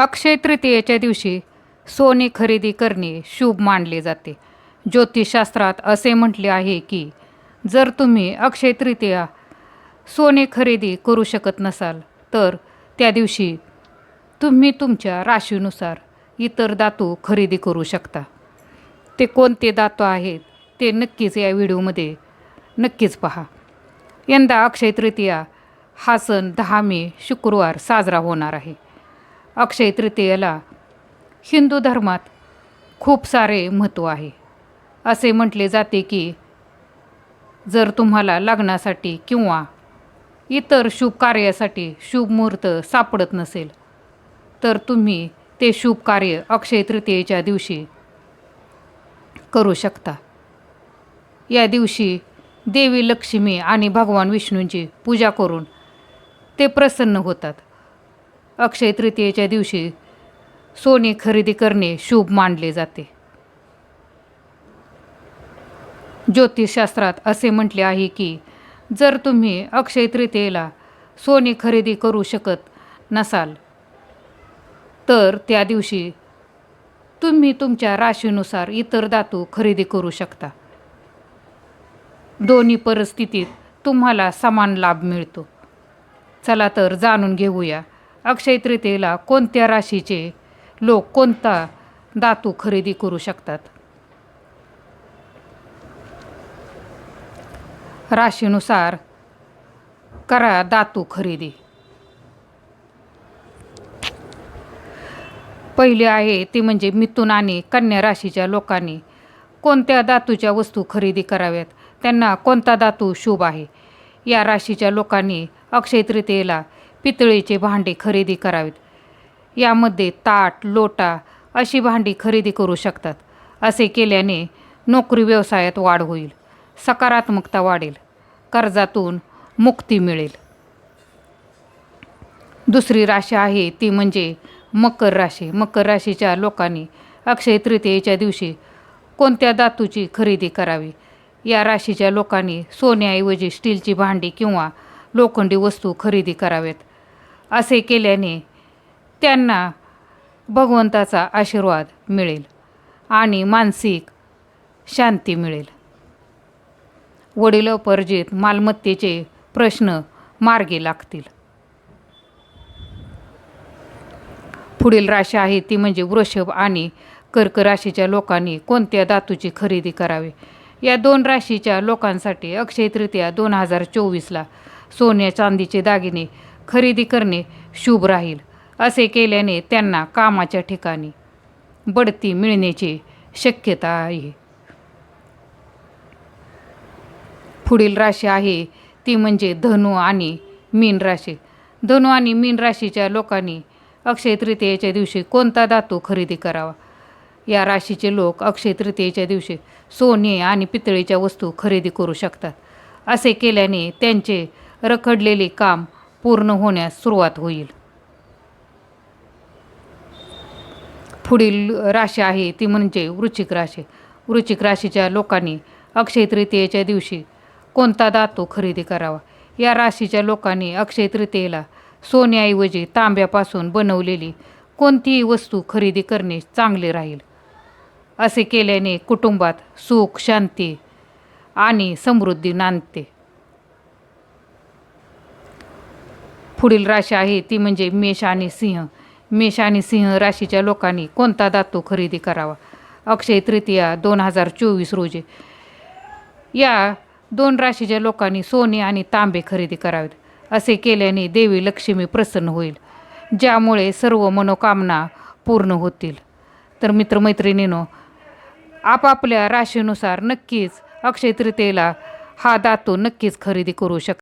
अक्षय तृतीयेच्या दिवशी सोने खरेदी करणे शुभ मानले जाते. ज्योतिषशास्त्रात असे म्हटले आहे की जर तुम्ही अक्षय तृतीया सोने खरेदी करू शकत नसाल तर त्या दिवशी तुम्ही तुमच्या राशीनुसार इतर धातू खरेदी करू शकता. ते कोणते धातू आहेत ते नक्कीच या व्हिडिओमध्ये नक्कीच पहा. यंदा अक्षय तृतीया हा सण दहा मे शुक्रवार साजरा होणार आहे. अक्षय तृतीयेला हिंदू धर्मात खूप सारे महत्त्व आहे. असे म्हटले जाते की जर तुम्हाला लग्नासाठी किंवा इतर शुभ कार्यासाठी शुभ मुहूर्त सापडत नसेल तर तुम्ही ते शुभ कार्य अक्षय तृतीयेच्या दिवशी करू शकता. या दिवशी देवी लक्ष्मी आणि भगवान विष्णूंची पूजा करून ते प्रसन्न होतात. अक्षय तृतीयेच्या दिवशी सोने खरेदी करणे शुभ मानले जाते. ज्योतिषशास्त्रात असे म्हटले आहे की जर तुम्ही अक्षय तृतीयेला सोने खरेदी करू शकत नसाल तर त्या दिवशी तुम्ही तुमच्या राशीनुसार इतर धातू खरेदी करू शकता. दोन्ही परिस्थितीत तुम्हाला समान लाभ मिळतो. चला तर जाणून घेऊया. अक्षय तृतीयेला कोणत्या राशीचे लोक कोणता धातू खरेदी करू शकतात? राशीनुसार करा धातू खरेदी. पहिले आहे ते म्हणजे मिथुन आणि कन्या राशीच्या लोकांनी कोणत्या धातूच्या वस्तू खरेदी कराव्यात? त्यांना कोणता धातू शुभ आहे? या राशीच्या लोकांनी अक्षय तृतीयेला पितळीचे भांडे खरेदी करावेत. यामध्ये ताट लोटा अशी भांडी खरेदी करू शकतात. असे केल्याने नोकरी व्यवसायात वाढ होईल. सकारात्मकता वाढेल. कर्जातून मुक्ती मिळेल. दुसरी राशी आहे ती म्हणजे मकर राशी. मकर राशीच्या लोकांनी अक्षय तृतीयेच्या दिवशी कोणत्या धातूची खरेदी करावी? या राशीच्या लोकांनी सोन्याऐवजी स्टीलची भांडी किंवा लोखंडी वस्तू खरेदी कराव्यात. असे केल्याने त्यांना भगवंताचा आशीर्वाद मिळेल आणि मानसिक शांती मिळेल. वडिलोपर्जित मालमत्तेचे प्रश्न मार्गी लागतील. पुढील राशी आहे ती म्हणजे वृषभ आणि कर्क राशीच्या लोकांनी कोणत्या धातूची खरेदी करावी? या दोन राशीच्या लोकांसाठी अक्षय तृतीया दोन हजार चोवीसला सोन्या चांदीचे दागिने खरेदी करणे शुभ राहील असे केल्याने त्यांना कामाच्या ठिकाणी बढती मिळण्याची शक्यता आहे. पुढील राशी आहे ती म्हणजे धनु आणि मीन राशी. धनु आणि मीन राशीच्या लोकांनी अक्षय तृतीयेच्या दिवशी कोणता धातू खरेदी करावा? या राशीचे लोक अक्षय तृतीयेच्या दिवशी सोने आणि पितळेच्या वस्तू खरेदी करू शकतात असे केल्याने त्यांचे रखडलेले काम पूर्ण होण्यास सुरुवात होईल. पुढील राशी आहे ती म्हणजे वृश्चिक राशी. वृश्चिक राशीच्या लोकांनी अक्षय तृतीयेच्या दिवशी कोणता धातू खरेदी करावा? या राशीच्या लोकांनी अक्षय तृतीयेला सोन्याऐवजी तांब्यापासून बनवलेली कोणतीही वस्तू खरेदी करणे चांगले राहील असे केल्याने कुटुंबात सुख शांती आणि समृद्धी नांदते. पुढील राशी आहे ती म्हणजे मेष आणि सिंह. मेष आणि सिंह राशीच्या लोकांनी कोणता धातू खरेदी करावा? अक्षय तृतीया दोन हजार चोवीस रोजी. या दोन राशीच्या लोकांनी सोने आणि तांबे खरेदी करावेत. असे केल्याने देवी लक्ष्मी प्रसन्न होईल. ज्यामुळे सर्व मनोकामना पूर्ण होतील. तर मित्रमैत्रिणीनो आपापल्या राशीनुसार नक्कीच अक्षय तृतीयेला हा धातू नक्कीच खरेदी करू शकता.